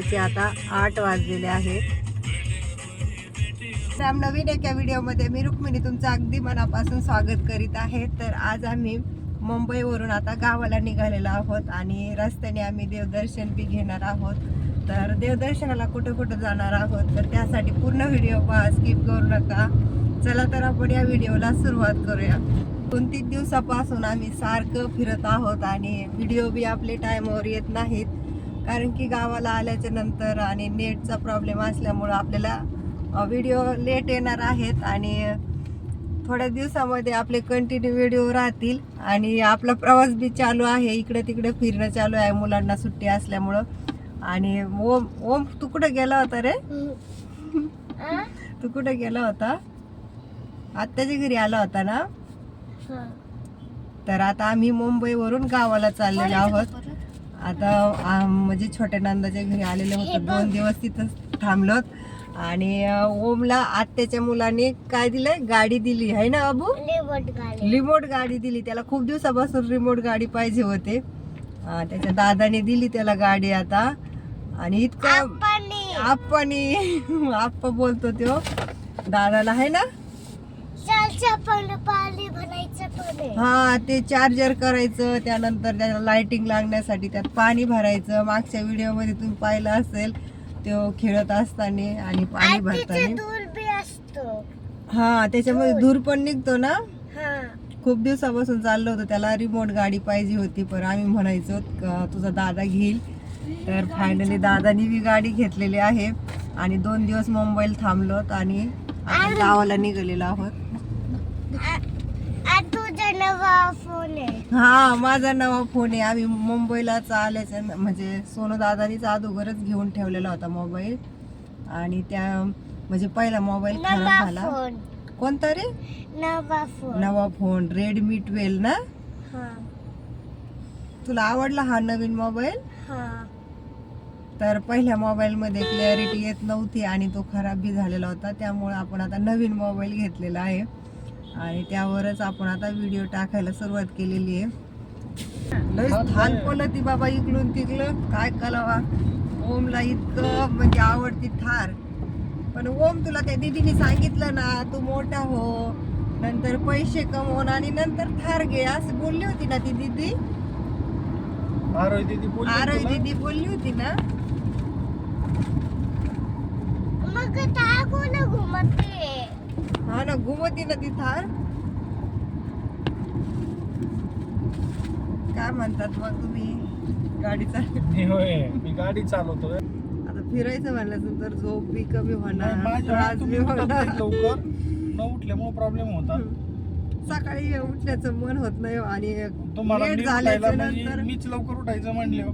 सकाळचे आता आठ वाजलेले आहेत राम नवीन एका व्हिडिओमध्ये मी रुक्मिणी तुमचं अगदी मनापासून स्वागत करीत आहे. तर आज आम्ही मुंबईवरून आता गावाला निघालेलो आहोत आणि रस्त्याने आम्ही देवदर्शन बी घेणार आहोत. तर देवदर्शनाला कुठं कुठं जाणार आहोत? तर त्यासाठी पूर्ण व्हिडिओ पहा स्किप करू नका. चला तर आपण या व्हिडिओला सुरुवात करूया. दोन तीन दिवसापासून आम्ही सारखं फिरत आहोत आणि व्हिडिओ बी आपले टाईमवर येत नाहीत. कारण की गावाला आल्याच्यानंतर आणि नेटचा प्रॉब्लेम असल्यामुळं आपल्याला व्हिडिओ लेट येणार आहेत आणि थोड्या दिवसामध्ये आपले कंटिन्यू व्हिडिओ राहतील आणि आपला प्रवास बी चालू आहे इकडे तिकडे फिरणं चालू आहे मुलांना सुट्टी असल्यामुळं. आणि ओम ओम तू कुठं गेला होता रे? तू कुठं गेला होता? आत्याच्या घरी आला होता ना? तर आता आम्ही मुंबईवरून गावाला चाललेलो आहोत. आता म्हणजे छोट्या नंदाच्या घरी आलेले होते. दोन दिवस तिथंच थांबलोत. आणि ओमला आत्याच्या मुलाने काय दिलंय? गाडी दिली. आहे ना अबू? रिमोट गाडी. दिली. त्याला खूप दिवसापासून रिमोट गाडी पाहिजे होते. त्याच्या दादाने दिली त्याला गाडी आता. आणि इतकं आप्पा बोलतो तो. दादाला आहे ना? हा ते चार्जर करायचं त्यानंतर त्याला लाइटिंग लागण्यासाठी त्यात पाणी भरायचं. मागच्या व्हिडिओमध्ये तुम्ही पाहिलं असेल तो खेळत असताना आणि पाणी भरताना. हा त्याच्यामध्ये धूर. पण निघतो ना? खूप दिवसापासून चाललं होतं त्याला रिमोट गाडी पाहिजे होती पण आम्ही म्हणायचो तुझा दादा घेईल? तर फायनली दादानी बी गाडी घेतलेली आहे. आणि दोन दिवस मुंबईला थांबलोत आणि गावाला निघालेलो आहोत. हा माझा नवा फोन आहे. आम्ही मुंबईला आल्याच्या न- म्हणजे सोनू दादानीच अगोदरच घेऊन ठेवलेला होता मोबाईल आणि त्या म्हणजे पहिला मोबाईल खराब झाला. कोणता रे? नवा फोन रेडमी ट्वेल्व ना? तुला आवडला हा नवीन मोबाईल तर पहिल्या मोबाईल मध्ये क्लॅरिटी येत नव्हती आणि तो खराब बी झालेला होता. त्यामुळे आपण आता नवीन मोबाईल घेतलेला आहे. आणि त्यावरच आपण आता व्हिडिओ टाकायला सुरुवात केलेली आहे. लय थान पलती बाबा इकडून तिकडं. काय कलावा ओमला इतकं म्हणजे आवडती थार. पण ओम तुला त्या दीदीने सांगितलं ना तू मोठा हो नंतर पैसे कमवून आणि नंतर थार घे. असं बोलली होती ना ती दीदी? आरोय दीदी बोलली आरोही? दीदी बोलली होती ना? हा ना घुमती ना ती थार काय म्हणतात मग तुम्ही? होय मी गाडी चालवतोय. आता फिरायचं म्हणलं तर झोप बी कमी होणार माझ्या त्रास वेळी बी तुम्ही उठत होणार. नाहीत लवकर. न उठल्यामुळे प्रॉब्लेम होता सकाळी उठण्याचं मन होत नाही आणि तुम्हाला लेट मी उठायला झाल्याच्या म्हणजे नंतर मीच लवकर उठायचं म्हणलं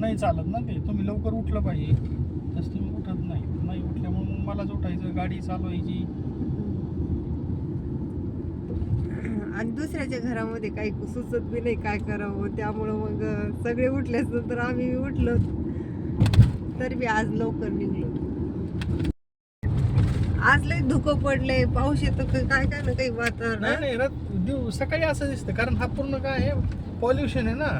नाही चालत ना ते. तुम्ही लवकर उठलं पाहिजे. तसं तुम्ही उठत नाही. नाही उठल्यामुळे मग मलाच उठायचं गाडी चालवायची. आणि दुसऱ्याच्या घरामध्ये काही सुचत बी नाही काय करावं. त्यामुळं मग सगळे उठल्याच नंतर आम्ही उठलो. तर मी आज लवकर निघलो. आज लय धुकं पडलंय. पाऊस येतो काय काय ना काही वातावरण. नाही दिव सकाळी असं दिसतं. कारण हा पूर्ण काय पॉल्युशन आहे ना.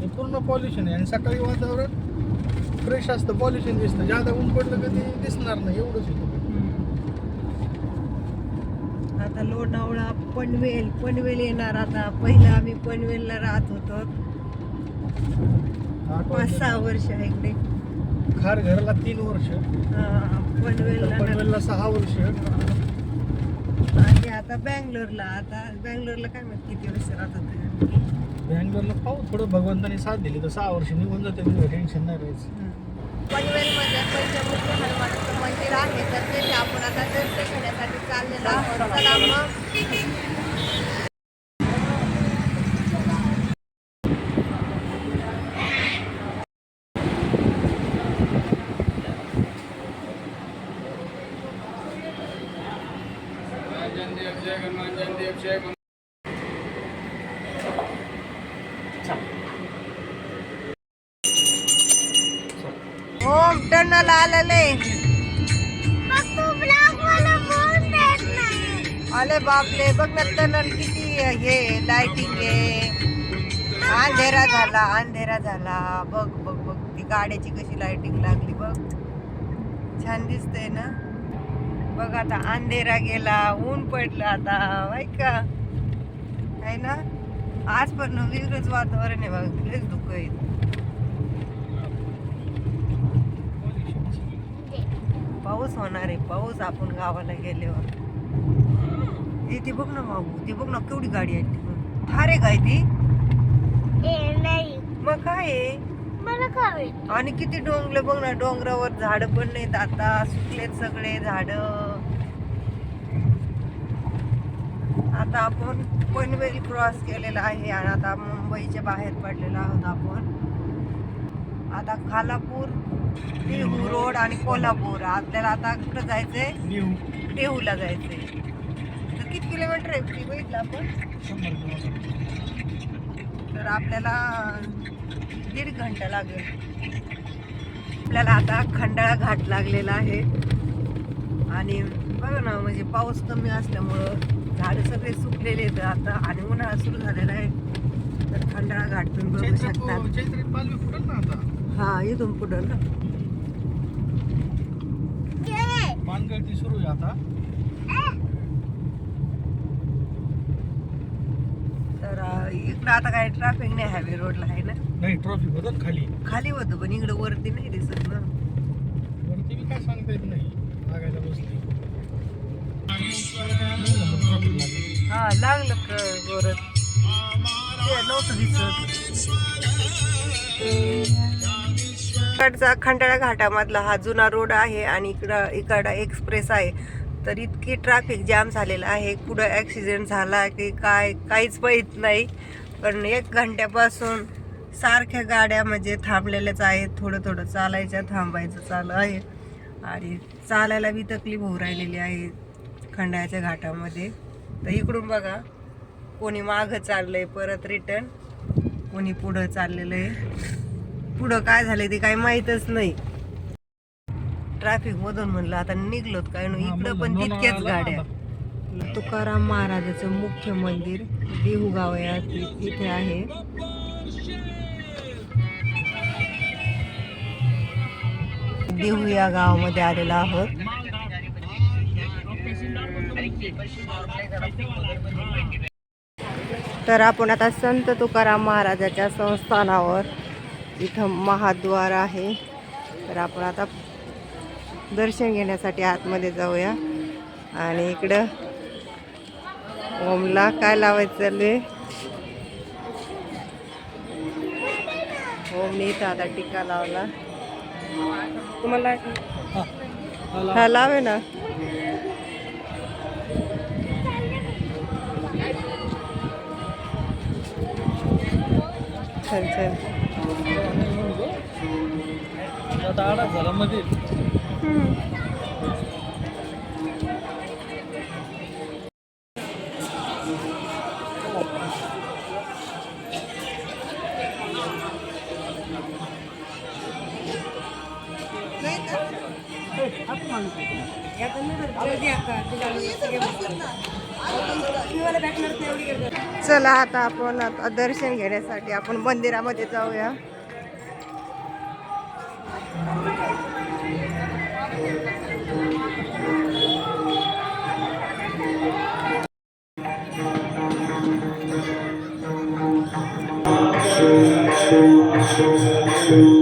हे पूर्ण पॉल्युशन आहे. आणि सकाळी वातावरण फ्रेश असतं. पॉल्युशन दिसतं. ज्यादा ऊन पडलं कधी दिसणार नाही. एवढंच होतं. आता लोणावळा पनवेल पनवेल येणार आता. पहिला आम्ही पनवेलला राहत होतो. पाच सहा वर्ष इकडे. खार घरला तीन वर्ष. पनवेलला पनवेलला सहा वर्ष. आणि आता बँगलोरला आता बँगलोरला काय माहिती किती वर्ष राहतात. बँगलोरला पाहू थोडं भगवंताने साथ दिली तर सहा वर्ष निघून जाते टेन्शन नाही राहायचं. पनवेलमध्ये पंचमुखी हनुमानाचं मंदिर आहे तर तेथे आपण आता दर्शन घेण्यासाठी चाललेलो आहोत. चला मग. ओम टनल आलेले. अरे बापले बघ ना टनल किती हे लाइटिंग आहे अंधेरा झाला अंधेरा झाला. बघ बघ बघ ती गाड्याची कशी लाइटिंग लागली बघ. छान दिसतंय ना. बघ आता अंधेरा गेला ऊन पडलं आता माहीत का? आहे ना? आज पण वेगळंच वातावरण आहे बघ धुकं आहे. पाऊस होणार आहे पाऊस आपण गावाला गेल्यावर. ती बघ ना बाबू ती बघ ना केवढी गाडी आहे ती. थार काय ती? नाही. मग काय आणि किती डोंगले बघ ना डोंगरावर झाड पण नाहीत आता सुकलेत सगळे झाड. आता आपण पनवेल क्रॉस केलेला आहे आणि आता मुंबईच्या बाहेर पडलेलो आहोत आपण. आता खालापूर देहू रोड आणि कोल्हापूर. आपल्याला आता कुठं जायचंय? देहूला जायचंय. तर किती किलोमीटर आहे? ती बघितलं आपण? तर आपल्याला दीड घंटा लागेल. आपल्याला आता खंडाळा घाट लागलेला आहे. आणि बघा ना म्हणजे पाऊस कमी असल्यामुळं झाडं सगळे सुकलेले आहेत आता आणि उन्हाळा सुरू झालेला आहे. तर खंडाळा घाट तुम्ही बघू शकता. हा इथून पुढं ना. पानगळती सुरू आहे आता. तर इकडं आता काय ट्रॅफिक नाही हायवे रोडला आहे ना? नाही ट्रॉफी बदल खाली. खाली होतं पण इकडं वरती नाही दिसत ना. वरती मी काय सांगता येत नाही लागायला बसली. ट्रॉफिक हा लागलं क वरत? ते नव्हतं दिसत. इकडचा खंडाळा घाटामधला हा जुना रोड आहे आणि इकडं इकडं एक्सप्रेस आहे. तर इतकी ट्रॅफिक जाम झालेला आहे. कुठं ॲक्सिडेंट झाला की काय काहीच माहीत नाही. पण एक घंट्यापासून सारख्या गाड्या म्हणजे थांबलेल्याच आहेत. थोडं थोडं चालायच्या थांबायचं चालू आहे. आणि चालायला बी तकलीफ होऊ राहिलेली आहे खंडाळ्याच्या घाटामध्ये. तर इकडून बघा कोणी मागं चाललं आहे परत रिटर्न कोणी पुढं चाललेलं आहे. पुढं काय झालंय ते काही माहीतच नाही. ट्रॅफिक मधून म्हणलं आता निघलोत काय इकडं पण तितक्याच गाड्या तुकाराम महाराजाचं मुख्य मंदिर देहू गाव या इथे आहे. देहू या गावामध्ये आलेलो आहोत. तर आपण आता संत तुकाराम महाराजाच्या संस्थानावर इथं महाद्वार आहे. तर आपण आता दर्शन घेण्यासाठी आतमध्ये जाऊया. आणि इकडं ओमला काय लावायचं चालले ओमने इथं आता टिका लावला. तुम्हाला हा. हा लावे ना. छान छान आता आडाच झाला मध्ये चला आता आपण दर्शन घेण्यासाठी आपण मंदिरामध्ये जाऊया. तर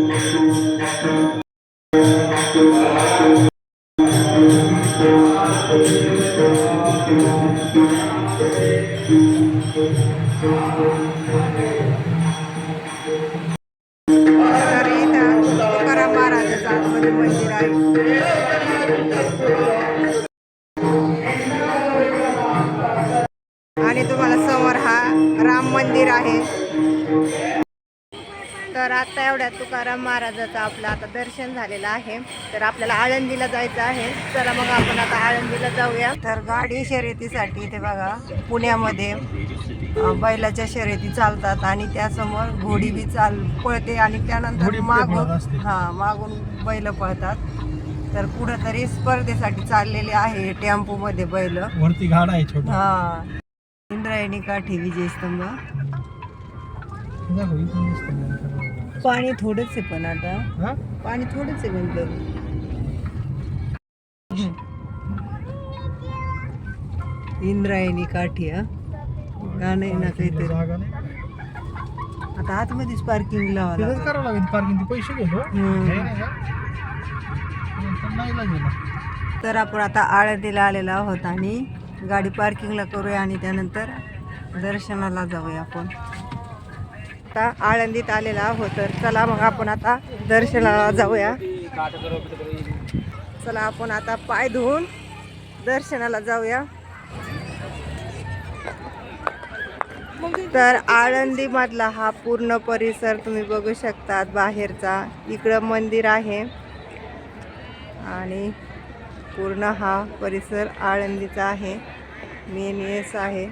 आणि तुम्हाला समोर हा राम मंदिर आहे. तर आता एवढ्या तुकाराम महाराजाचं आपलं आता दर्शन झालेलं आहे. तर आपल्याला आळंदीला जायचं आहे. चला मग आपण आता आळंदीला जाऊया. तर गाडी शर्यतीसाठी इथे बघा पुण्यामध्ये बैलाच्या शर्यती चालतात आणि त्यासमोर घोडी बी चाल पळते आणि त्यानंतर मागून. हा मागून बैल पळतात. तर कुठं तरी स्पर्धेसाठी चाललेले आहे टेम्पो मध्ये बैल. वरती घाड आहे छोटा. हा. इंद्र इंद्रायणी काठी विजयस्तंभ पाणी थोडंच आहे पण आता. पाणी थोडंच आहे म्हणलं. इंद्रायणी काठी हा. गाणं आहे ना काहीतरी. आता आतमध्येच पार्किंग लावा लागेल. पार्किंग पैसे घेतो हम्म. हे नाही का? नंतर नाही लागेल तर आपण आता आळंदीला आलेलो आहोत आणि गाडी पार्किंगला करूया आणि त्यानंतर दर्शनाला जाऊया आपण. आता आळंदीत आलेला आहोत तर चला मग आपण आता दर्शनाला जाऊया. चला आपण आता पाय धुवून दर्शनाला जाऊया. तर आळंदी मधला हा पूर्ण परिसर तुम्ही बघू शकतात बाहेरचा. इकडं मंदिर आहे. आणि पूर्ण हा परिसर आळंदीचा आहे. मेन येस आहे.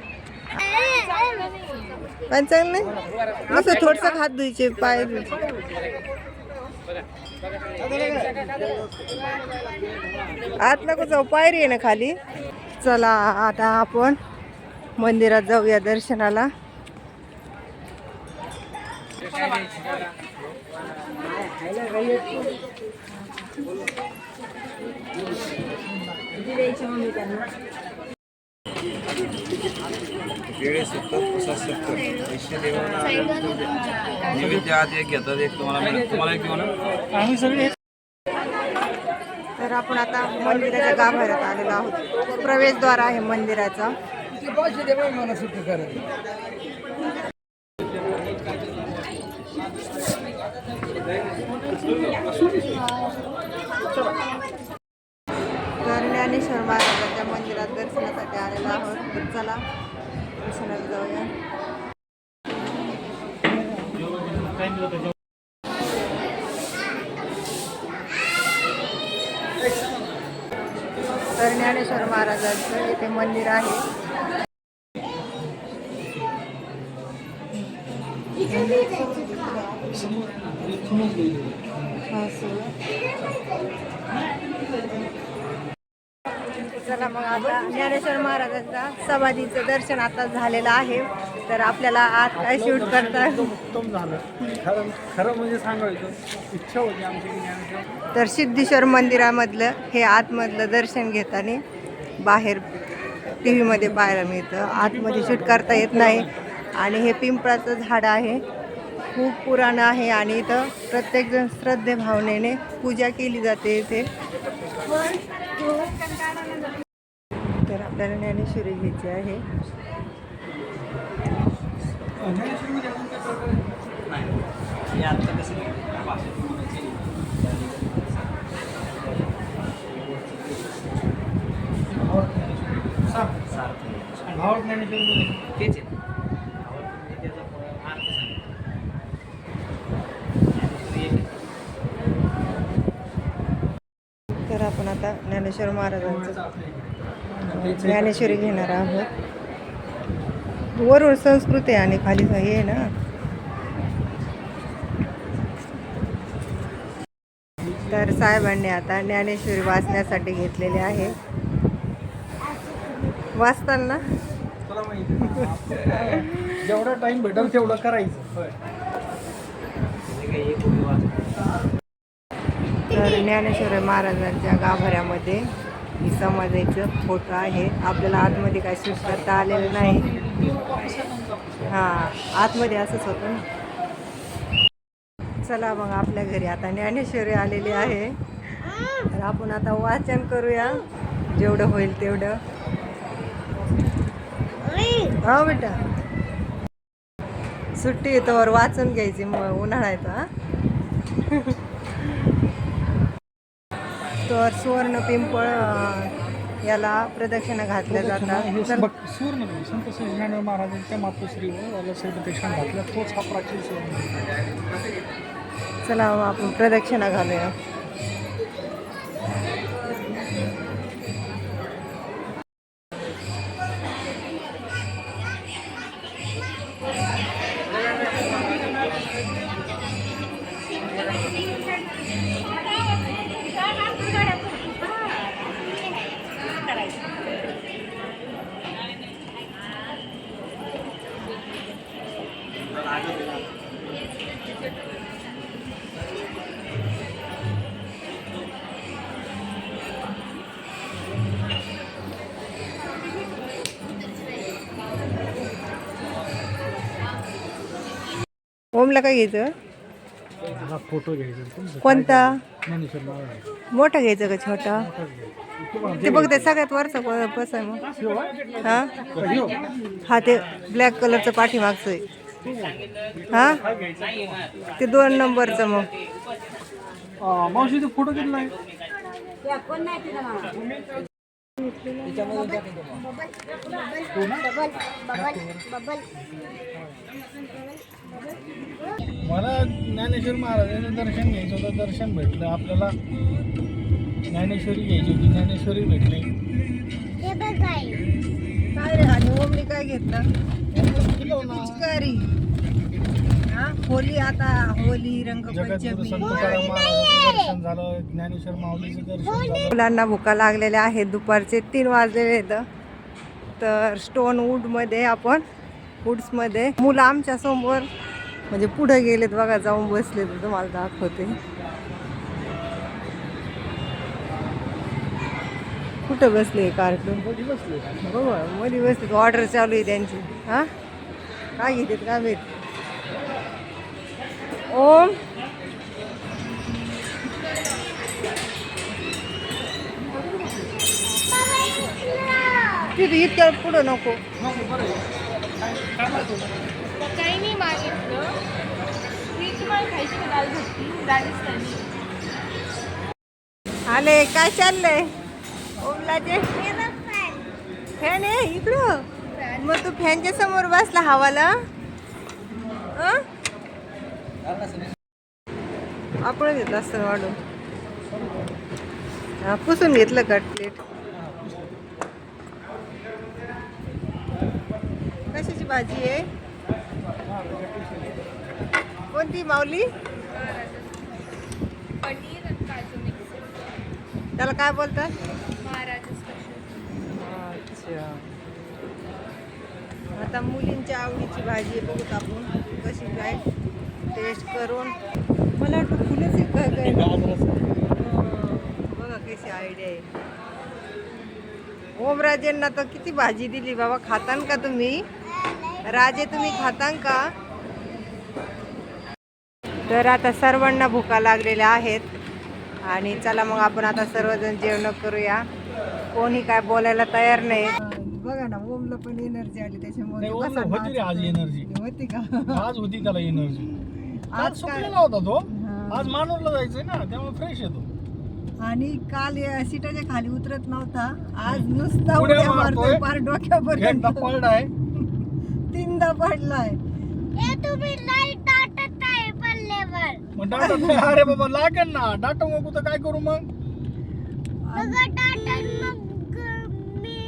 पण चांगलं नाही असं थोडस हात धुयचे पाय आत नको जाऊ पायरी आहे ना खाली. चला आता आपण मंदिरात जाऊया दर्शनाला. वेळे सत्तर प्रसाद सत्तर पैसे देवाला नैवेद्य आत एक घेतात एक तुम्हाला मिळेल तुम्हाला एक देऊ ना आम्ही सगळे तर आपण आता मंदिराच्या गाभाऱ्यात आलेलो आहोत. प्रवेशद्वार आहे मंदिराचा ज्ञानेश्वर मंदिरात दर्शनासाठी आलेलो आहोत. तर चला दर्शनाला जाऊया. तर ज्ञानेश्वर महाराजांचं इथे मंदिर आहे. चला मग आता ज्ञानेश्वर महाराजांचा समाधीचं दर्शन आता झालेलं आहे. तर आपल्याला आत काय शूट करता? उत्तम झालं. खरं खरं म्हणजे सांगायचं इच्छा होती आमची की ज्ञानेश्वर तर सिद्धेश्वर मंदिरामधलं हे आतमधलं दर्शन घेताना बाहेर टी व्हीमध्ये पाहायला मिळतं. आतमध्ये शूट करता येत नाही. आणि हे पिंपळाचं झाड आहे. खूप पुराणं आहे आणि इथं प्रत्येकजण श्रद्धे भावनेने पूजा केली जाते इथे. आपल्याला ज्ञानेश्वरी घ्यायची आहे. तर आपण आता ज्ञानेश्वर महाराजांचं ज्ञानेश्वरी घेणार आहोत. वरून संस्कृत आहे आणि खाली हे आहे ना? तर साहेबांनी आता ज्ञानेश्वरी वाचण्यासाठी घेतलेले आहे. वाचताना जेवढा टाइम भेटेल तेवढं करायचं. तर ज्ञानेश्वर महाराजांच्या गाभाऱ्यामध्ये समाजाचं फोटो आहे. आपल्याला आतमध्ये काय शूट करता आलेलं नाही. हां आतमध्ये असंच होतं ना. चला मग आपल्या घरी आता ज्ञानेश्वरी आलेली आहे. तर आपण आता वाचन करूया. जेवढं होईल तेवढं. हा बेटा. सुट्टी येतोवर वाचून घ्यायची मग उन्हाळा येतो हा. तर सुवर्ण पिंपळ याला प्रदक्षिणा घातल्या जातात. सुवर्ण नाही, संत ज्ञानेश्वर महाराजांच्या मातोश्रीवर याला सर्वपेक्षा घातला तोच हा प्राचीन सुवर्ण. चला आपण प्रदक्षिणा घालूया. ओमला काय घ्यायचं? हा फोटो घ्यायचा. कोणता? ज्ञानेश्वर महाराज मोठा घ्यायचं का छोटा? ते बघ ते सगळ्यात वरचा प- पस आहे मग. हा? हा ते ब्लॅक कलरचं पाठीमागचं आहे. हा? ते दोन नंबरचं मग. मावशीचा फोटो घेतला आहे? मला ज्ञानेश्वर महाराजांचं दर्शन घ्यायचं होतं दर्शन भेटलं. आपल्याला ज्ञानेश्वरी घ्यायची होती ज्ञानेश्वरी भेटली. हे काय रे आणि ओमनी काय घेतलं? हा? होली आता होली रंगपंचमी. दर्शन झालं ज्ञानेश्वर माऊलीचं दर्शन झालं. मुलांना भुका लागलेल्या आहेत दुपारचे तीन वाजलेले आहेत. तर स्टोन वूडमध्ये आपण वूड्समध्ये मुलं आमच्यासमोर म्हणजे पुढे गेलेत बघा जाऊन बसले तर तुम्हाला दाखवते. कुठं बसले कार्टून बघू मध्ये बसले ऑर्डर चालू आहे त्यांची. हा? काय घेतात काय माहीत? ओम. तिथे इतक्या पुढं नको. काही नाही मागितलं. ही तुम्हाला खायची का दाल भट्टी राजस्थानी आले काय चाललंय? ओमलाचे फॅन आहे इकडं? मग तू फॅनच्या समोर बसला हवाला? आपण घेतलं असतं वाढून. हा, पुसून घेतलं कट प्लेट कशाची भाजी आहे. कोणती माऊली? पनीर आणि काजू मिक्स त्याला काय बोलतात? महाराजा स्पेशल अच्छा. आता मुलींच्या आवडीची भाजी आहे बघूत आपण कशी काय टेस्ट करून. मला वाटतं फुलंच आहे बघा कशी आयडिया आहे. ओमराजेंना तर किती भाजी दिली बाबा खातान का तुम्ही? राजे तुम्ही खातान का? तर आता सर्वांना भुका लागलेल्या आहेत. आणि चला मग आपण आता सर्वजण जेवण करूया. कोणी काय बोलायला तयार नाही. बघा ना ओमला पण एनर्जी आली त्याच्यामुळे होती रे आज एनर्जी होती का? आज होती त्याला एनर्जी आज सुटलेला होता तो. आज मानूरला जायचंय ना त्यामुळे फ्रेश येतो. आणि काल या सीटाच्या खाली उतरत नव्हता. आज नुसता उड्या मारतोय. पार डोक्यापर्यंत पडलाय. तीनदा पडलाय. हे तुम्ही लाइट दाटत आहे पल्लेवर मग डाटा नाही. अरे बाबा लागेल ना. डाटा मग तर काय करू मग? बघा दाटन मग मी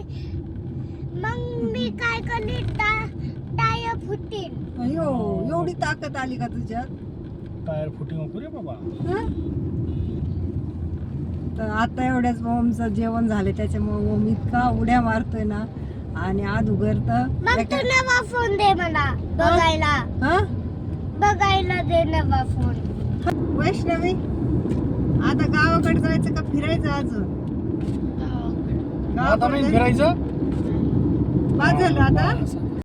मग मी काय करली टायर फुटीन अयो एवढी ताकद आली का तुझ्यात? टायर फुटिंग नको रे बाबा. हं? तर आता एवढ्याच ओमचं जेवण झाले. त्याच्यामुळे ओम इतका उड्या मारतोय ना. आणि अगोदर मग तर तू नवा फोन दे मला बघायला. हा? बघायला दे नवा फोन वैष्णवी आता गावाकडे जायचं का फिरायचं अजून? आता नाही गावाकडे फिरायचं? झालं आता.